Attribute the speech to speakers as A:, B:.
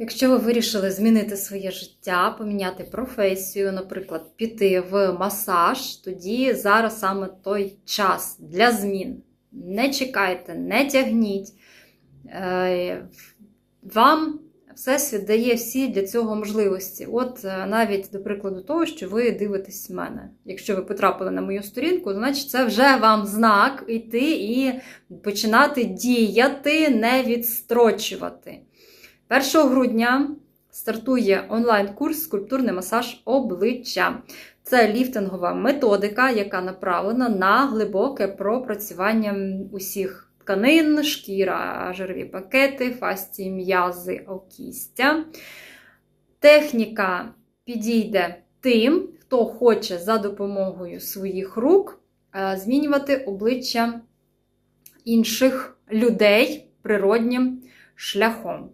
A: Якщо ви вирішили змінити своє життя, поміняти професію, наприклад, піти в масаж, тоді зараз саме той час для змін. Не чекайте, не тягніть. Е, Вам Всесвіт дає всі для цього можливості. От е, навіть до прикладу того, що ви дивитесь мене. Якщо ви потрапили на мою сторінку, значить це вже вам знак іти і починати діяти, не відстрочувати. 1 грудня стартує онлайн-курс скульптурний масаж обличчя. Це ліфтингова методика, яка направлена на глибоке пропрацювання усіх тканин, шкіра, жирові пакети, фасції, м'язи, окістя. Техніка підійде тим, хто хоче за допомогою своїх рук е, змінювати обличчя інших людей природнім шляхом.